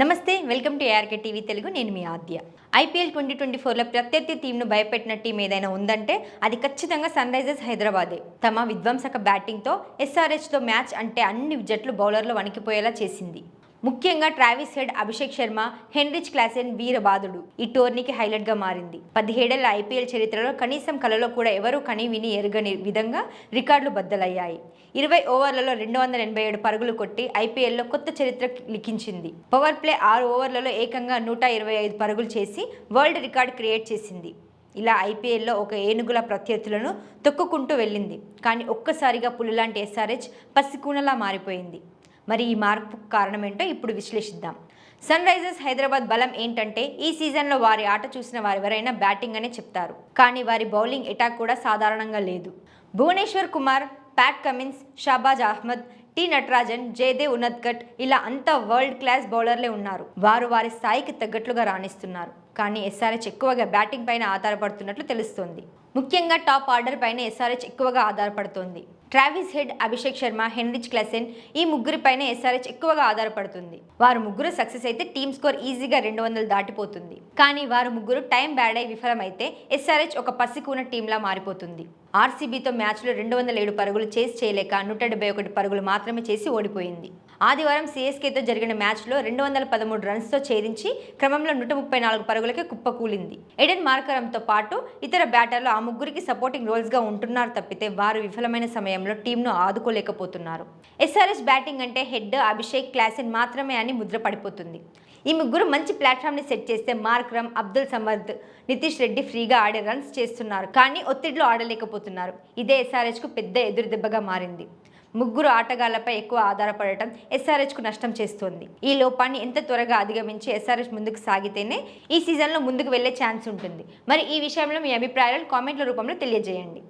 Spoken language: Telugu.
నమస్తే welcome to ARK TV Telugu నేను మీ ఆద్య. ఐపీఎల్ ట్వంటీ ట్వంటీ ఫోర్లో ప్రత్యర్థి టీంను భయపెట్టిన టీం ఏదైనా ఉందంటే అది ఖచ్చితంగా సన్ రైజర్స్ హైదరాబాదే. తమ విధ్వంసక బ్యాటింగ్తో ఎస్ఆర్హెచ్తో మ్యాచ్ అంటే అన్ని జట్లు బౌలర్లు వణికిపోయేలా చేసింది. ముఖ్యంగా Travis Head Abhishek Sharma Heinrich Klaasen వీరబాదుడు. ఈ టోర్నీకి హైలైట్గా మారింది. పదిహేడేళ్ళ ఐపీఎల్ చరిత్రలో కనీసం కలలో కూడా ఎవరూ కని విని ఎరగని విధంగా రికార్డులు బద్దలయ్యాయి. ఇరవై ఓవర్లలో రెండు వందల ఎనభై ఏడు పరుగులు కొట్టి ఐపీఎల్లో కొత్త చరిత్ర లిఖించింది. పవర్ ప్లే ఆరు ఓవర్లలో ఏకంగా నూట ఇరవై ఐదు పరుగులు చేసి వరల్డ్ రికార్డ్ క్రియేట్ చేసింది. ఇలా ఐపీఎల్లో ఒక ఏనుగుల ప్రత్యర్థులను తొక్కుకుంటూ వెళ్ళింది. కానీ ఒక్కసారిగా పులిలాంటి ఎస్ఆర్హెచ్ పసికూనలా మారిపోయింది. మరి ఈ మార్పు కారణమేంటో ఇప్పుడు విశ్లేషిద్దాం. సన్ రైజర్స్ హైదరాబాద్ బలం ఏంటంటే ఈ సీజన్లో వారి ఆట చూసిన వారు ఎవరైనా బ్యాటింగ్ అనే చెప్తారు. కానీ వారి బౌలింగ్ అటాక్ కూడా సాధారణంగా లేదు. Bhuvneshwar Kumar Pat Cummins Shahbaz Ahmed T Natarajan Jaydev Unadkat ఇలా అంతా వరల్డ్ క్లాస్ బౌలర్లే ఉన్నారు. వారు వారి స్థాయికి తగ్గట్లుగా రాణిస్తున్నారు. కానీ ఎస్ఆర్హెచ్ ఎక్కువగా బ్యాటింగ్ పైన ఆధారపడుతున్నట్లు తెలుస్తోంది. ముఖ్యంగా టాప్ ఆర్డర్ పైన ఎస్ఆర్హెచ్ ఎక్కువగా ఆధారపడుతోంది. Travis Head Abhishek Sharma Heinrich Klaasen ఈ ముగ్గురిపైన ఎస్ఆర్హెచ్ ఎక్కువగా ఆధారపడుతుంది. వారు ముగ్గురు సక్సెస్ అయితే టీమ్ స్కోర్ ఈజీగా రెండు వందలు దాటిపోతుంది. కానీ వారు ముగ్గురు టైం బ్యాడ్ అయి విఫలమైతే ఎస్ఆర్హెచ్ ఒక పసికూన టీంలా మారిపోతుంది. ఆర్సీబీతో మ్యాచ్లో రెండు వందల ఏడు పరుగులు చేసి చేయలేక నూట డెబ్బై ఒకటి పరుగులు మాత్రమే చేసి ఓడిపోయింది. ఆదివారం సిఎస్కేతో జరిగిన మ్యాచ్లో రెండు వందల పదమూడు రన్స్తో ఛేదించి క్రమంలో నూట ముప్పై నాలుగు పరుగులకే కుప్పకూలింది ఎడెన్ మార్కరంతో పాటు ఇతర బ్యాటర్లు ఆ ముగ్గురికి సపోర్టింగ్ రోల్స్గా ఉంటున్నారు తప్పితే వారు విఫలమైన సమయంలో టీంను ఆదుకోలేకపోతున్నారు. ఎస్ఆర్ఎస్ బ్యాటింగ్ అంటే హెడ్ అభిషేక్ క్లాసిన్ మాత్రమే అని ముద్ర పడిపోతుంది ఈ ముగ్గురు మంచి ప్లాట్ఫామ్ని సెట్ చేస్తే మార్క్రమ్ అబ్దుల్ సమర్థ్ నితీష్ రెడ్డి ఫ్రీగా ఆడే రన్స్ చేస్తున్నారు. కానీ ఒత్తిడిలో ఆడలేకపోతున్నారు. ఇదే ఎస్ఆర్హెచ్కు పెద్ద ఎదురు దెబ్బగా మారింది. ముగ్గురు ఆటగాళ్ళపై ఎక్కువ ఆధారపడటం ఎస్ఆర్హెచ్కు నష్టం చేస్తోంది. ఈ లోపాన్ని ఎంత త్వరగా అధిగమించి ఎస్ఆర్హెచ్ ముందుకు సాగితేనే ఈ సీజన్లో ముందుకు వెళ్ళే ఛాన్స్ ఉంటుంది. మరి ఈ విషయంలో మీ అభిప్రాయాలను కామెంట్ల రూపంలో తెలియజేయండి.